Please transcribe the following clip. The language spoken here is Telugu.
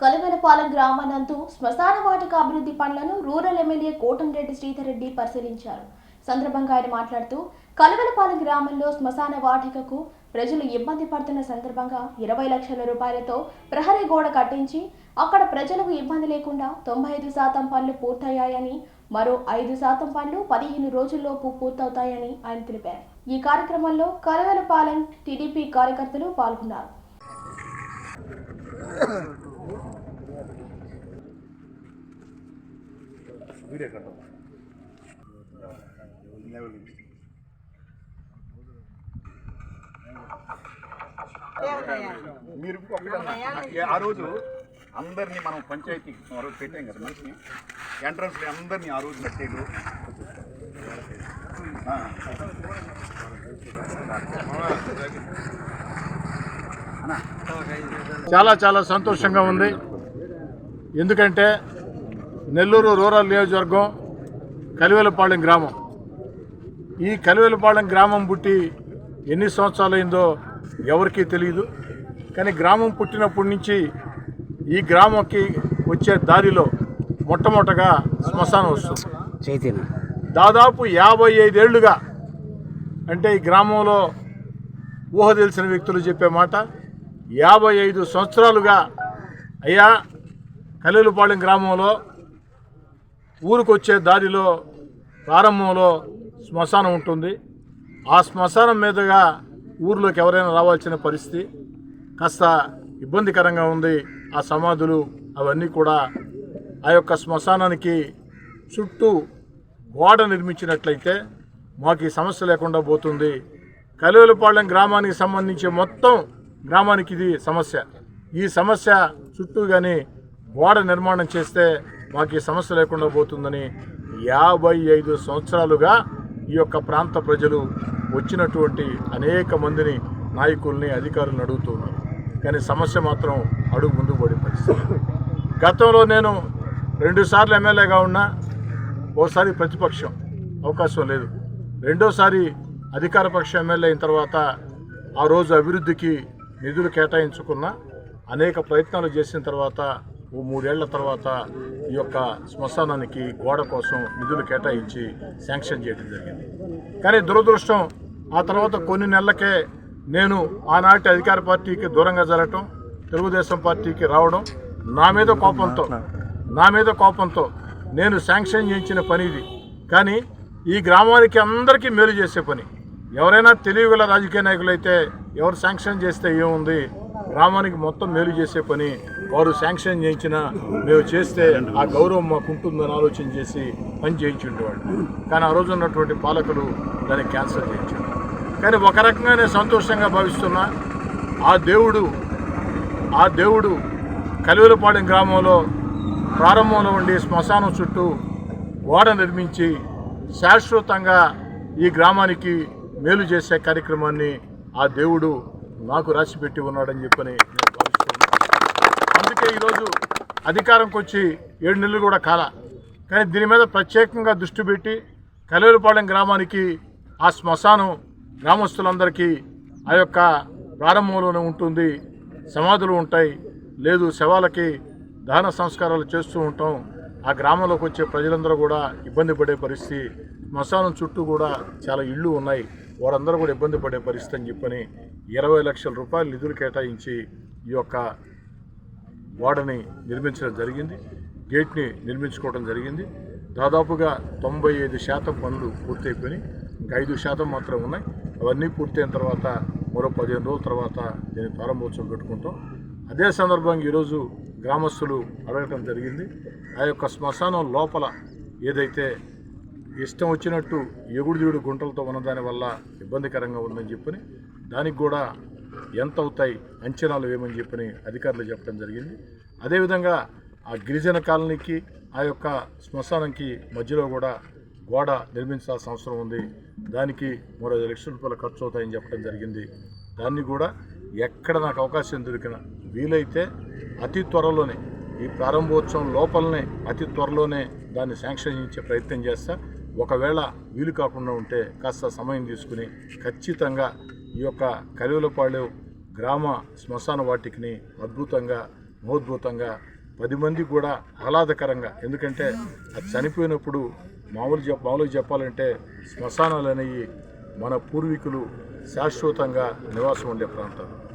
కలవెలపాలెం గ్రామానందు శ్మశాన వాటిక అభివృద్ధి పనులను రూరల్ ఎమ్మెల్యే కోటంరెడ్డి శ్రీధర్ రెడ్డి పరిశీలించారు. సందర్భంగా ఆయన మాట్లాడుతూ కలవెలపాలెం గ్రామంలో శ్మశాన వాటికకు ప్రజలు ఇబ్బంది పడుతున్న సందర్భంగా ఇరవై లక్షల రూపాయలతో ప్రహరీ గోడ కట్టించి అక్కడ ప్రజలకు ఇబ్బంది లేకుండా తొంభై ఐదు శాతం పనులు పూర్తయ్యాయని మరో ఐదు శాతం పనులు పదిహేను రోజుల్లోపు పూర్తవుతాయని ఆయన తెలిపారు. ఈ కార్యక్రమంలో కలవెలపాలెం టీడీపీ కార్యకర్తలు పాల్గొన్నారు. మీరు ఒకటన్నా, మీరు ఆ రోజు అందరినీ మనం పంచాయతీ ఆ రోజు పెట్టాం కదా మనిషిని ఎంట్రన్స్ అందరినీ ఆ రోజు పెట్టేడు చాలా చాలా సంతోషంగా ఉంది. ఎందుకంటే నెల్లూరు రూరల్ నియోజకవర్గం కలివెలపాలెం గ్రామం. ఈ కలివెలపాలెం గ్రామం పుట్టి ఎన్ని సంవత్సరాలైందో ఎవరికీ తెలియదు. కానీ గ్రామం పుట్టినప్పటి నుంచి ఈ గ్రామంకి వచ్చే దారిలో మొట్టమొదటగా శ్మశానం వస్తుంది. చైతన్య. దాదాపు యాభై ఐదేళ్ళుగా అంటే ఈ గ్రామంలో ఊహ తెలిసిన వ్యక్తులు చెప్పే మాట యాభై ఐదు సంవత్సరాలుగా అయ్యా కలీలుపాలెం గ్రామంలో ఊరికి వచ్చే దారిలో ప్రారంభంలో శ్మశానం ఉంటుంది. ఆ శ్మశానం మీదుగా ఊరిలోకి ఎవరైనా రావాల్సిన పరిస్థితి కాస్త ఇబ్బందికరంగా ఉంది. ఆ సమాధులు అవన్నీ కూడా ఆ యొక్క శ్మశానానికి చుట్టూ గోడ నిర్మించినట్లయితే మాకు ఈ సమస్య లేకుండా పోతుంది. కలువలపాళెం గ్రామానికి సంబంధించి మొత్తం గ్రామానికి ఇది సమస్య. ఈ సమస్య చుట్టూ కానీ గోడ నిర్మాణం చేస్తే మాకు ఈ సమస్య లేకుండా పోతుందని యాభై ఐదు సంవత్సరాలుగా ఈ యొక్క ప్రాంత ప్రజలు వచ్చినటువంటి అనేక మందిని నాయకుల్ని అధికారులను అడుగుతున్నారు. కానీ సమస్య మాత్రం అడుగు ముందు పడే పరిస్థితి. గతంలో నేను రెండుసార్లు ఎమ్మెల్యేగా ఉన్నా ఓసారి ప్రతిపక్షం అవకాశం లేదు. రెండోసారి అధికార పక్ష ఎమ్మెల్యే అయిన తర్వాత ఆ రోజు అభివృద్ధికి నిధులు కేటాయించుకున్న అనేక ప్రయత్నాలు చేసిన తర్వాత ఓ మూడేళ్ళ తర్వాత ఈ యొక్క శ్మశానానికి గోడ కోసం నిధులు కేటాయించి శాంక్షన్ చేయడం జరిగింది. కానీ దురదృష్టం ఆ తర్వాత కొన్ని నెలలకే నేను ఆనాటి అధికార పార్టీకి దూరంగా జరగటం తెలుగుదేశం పార్టీకి రావడం నా మీద కోపంతో నా మీద కోపంతో నేను శాంక్షన్ చేయించిన పని ఇది. కానీ ఈ గ్రామానికి అందరికీ మేలు చేసే పని. ఎవరైనా తెలియగల రాజకీయ నాయకులు అయితే ఎవరు శాంక్షన్ చేస్తే ఏముంది? గ్రామానికి మొత్తం మేలు చేసే పని వారు శాంక్షన్ చేయించిన మేము చేస్తే ఆ గౌరవం మాకు ఉంటుందని ఆలోచన చేసి పని చేయించుండేవాడు కానీ ఆ రోజు ఉన్నటువంటి పాలకులు దాన్ని క్యాన్సల్ చేయించారు. కానీ ఒక రకంగా నేను సంతోషంగా భావిస్తున్నా ఆ దేవుడు ఆ దేవుడు కలివెలపాలెం గ్రామంలో ప్రారంభంలో ఉండి శ్మశానం చుట్టూ గోడ నిర్మించి శాశ్వతంగా ఈ గ్రామానికి మేలు చేసే కార్యక్రమాన్ని ఆ దేవుడు నాకు రాసి పెట్టి ఉన్నాడని చెప్పని నేను భావిస్తున్నాను. అందుకే ఈరోజు అధికారంకి వచ్చి ఏడు నెలలు కూడా కాల. కానీ దీని మీద ప్రత్యేకంగా దృష్టి పెట్టి కలివెలపాలెం గ్రామానికి ఆ శ్మశానం గ్రామస్తులందరికీ ఆ యొక్క ప్రారంభంలోనే ఉంటుంది. సమాధులు ఉంటాయి. లేదు శవాలకి దహన సంస్కారాలు చేస్తూ ఉంటాం. ఆ గ్రామంలోకి వచ్చే ప్రజలందరూ కూడా ఇబ్బంది పడే పరిస్థితి. శ్మశానం చుట్టూ కూడా చాలా ఇళ్ళు ఉన్నాయి. వారందరూ కూడా ఇబ్బంది పడే పరిస్థితి అని చెప్పని ఇరవై లక్షల రూపాయలు నిధులు కేటాయించి ఈ యొక్క వాడని నిర్మించడం జరిగింది. గేట్ని నిర్మించుకోవడం జరిగింది. దాదాపుగా తొంభై ఐదు శాతం పనులు పూర్తయిపోయినాయి. ఇంకా ఐదు శాతం మాత్రం ఉన్నాయి. అవన్నీ పూర్తయిన తర్వాత మరో పదిహేను రోజుల తర్వాత దీన్ని ప్రారంభోత్సవం పెట్టుకుంటాం. అదే సందర్భంగా ఈరోజు గ్రామస్తులు అడగటం జరిగింది. ఆ యొక్క శ్మశానం లోపల ఏదైతే ఇష్టం వచ్చినట్టు ఎగుడు దిగుడు గుంటలతో ఉన్నదాని వల్ల ఇబ్బందికరంగా ఉందని చెప్పని దానికి కూడా ఎంత అవుతాయి అంచనాలు ఏమని చెప్పని అధికారులు చెప్పడం జరిగింది. అదేవిధంగా ఆ గిరిజన కాలనీకి ఆ యొక్క శ్మశానంకి మధ్యలో కూడా గోడ నిర్మించాల్సిన అవసరం ఉంది. దానికి మరో ఐదు లక్షల రూపాయలు ఖర్చు అవుతాయని చెప్పడం జరిగింది. దాన్ని కూడా ఎక్కడ నాకు అవకాశం దొరికిన వీలైతే అతి త్వరలోనే ఈ ప్రారంభోత్సవం లోపలనే అతి త్వరలోనే దాన్ని శాంక్షన్ చేయించే ప్రయత్నం చేస్తా. ఒకవేళ వీలు కాకుండా ఉంటే కాస్త సమయం తీసుకుని ఖచ్చితంగా ఈ యొక్క కలివలపాడు గ్రామ శ్మశాన వాటికిని అద్భుతంగా మహోద్భుతంగా పది మంది కూడా ఆహ్లాదకరంగా. ఎందుకంటే అది చనిపోయినప్పుడు మామూలు చెప్ మామూలుగా చెప్పాలంటే శ్మశానాలు అనేవి మన పూర్వీకులు శాశ్వతంగా నివాసం ఉండే ప్రాంతాలు.